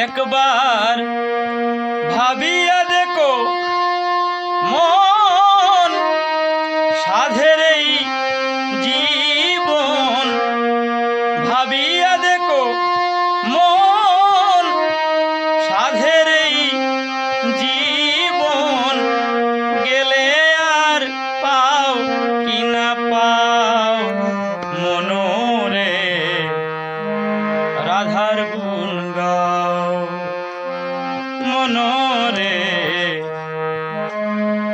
একবার ভাবিয়া দেখো মন সাধের এই জীবন। ভাবিয়া দেখো মন মনোরে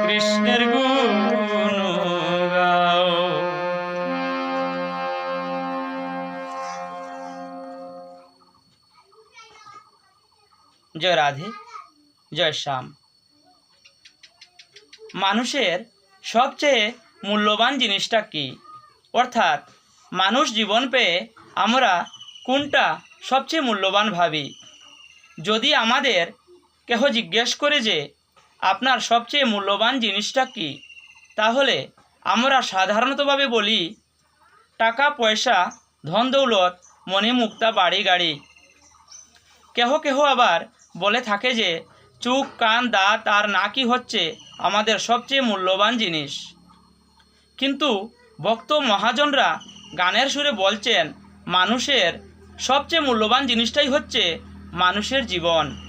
কৃষ্ণের গুণ গাও। জয় রাধে, জয় শ্যাম। মানুষের সবচেয়ে মূল্যবান জিনিসটা কি? অর্থাৎ মানুষ জীবন পেয়ে আমরা কোনটা সবচেয়ে মূল্যবান ভাবি? যদি আমাদের কেহ জিজ্ঞেস করে যে, আপনার সবচেয়ে মূল্যবান জিনিসটা কি? তাহলে আমরা সাধারণতভাবে বলি টাকা পয়সা ধন দৌলত মনে মুক্তা বাড়ি গাড়ি কেহ কেহ আবার বলে থাকে যে চুখ কান, দাঁত, আর নাকি হচ্ছে আমাদের সবচেয়ে মূল্যবান জিনিস। কিন্তু ভক্ত মহাজনরা গানের সুরে বলছেন, মানুষের সবচেয়ে মূল্যবান জিনিসটাই হচ্ছে মানুষের জীবন।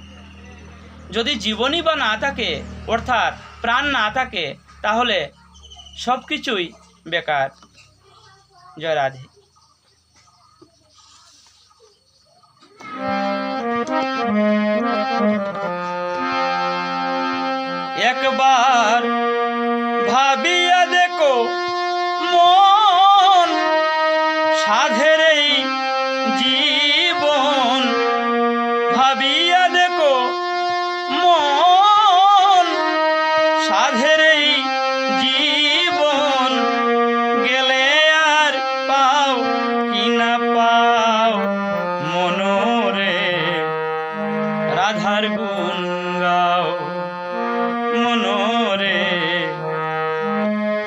যদি জীবনই বা না থাকে, অর্থাৎ প্রাণ না থাকে, তাহলে সব কিছুই বেকার। জয় রাধে। একবার ভাবিয়া দেখো, মন সাধের জীবন। ভাবিয়া এই জীবন গেলে আর পাও কি না পাও রাধার গুণ গাও মনোরে।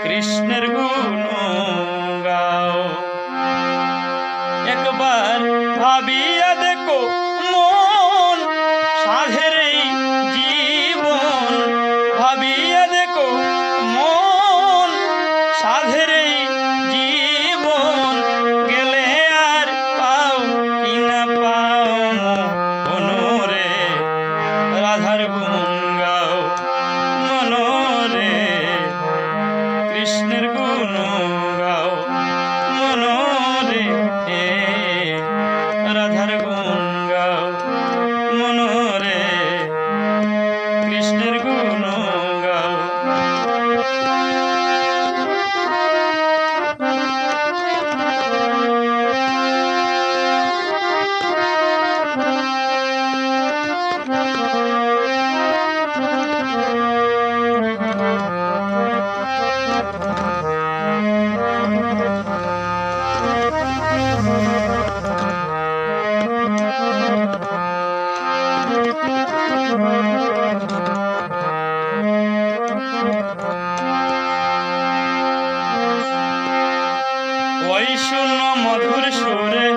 কৃষ্ণের গুণ গাও। একবার ভাবিয়া দেখো মন সাধের রাধার ওই শূন্য মধুর সুরে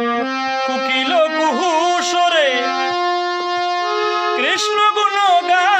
কুকিল কুহু সুরে কৃষ্ণ গুণ গা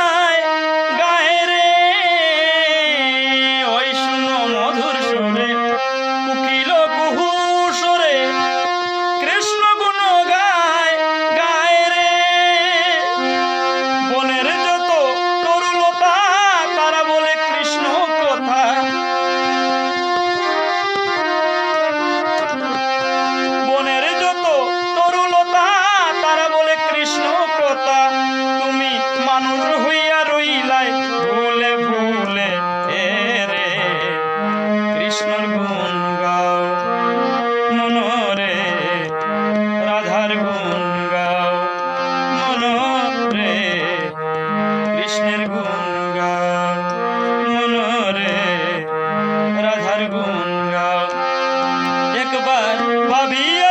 be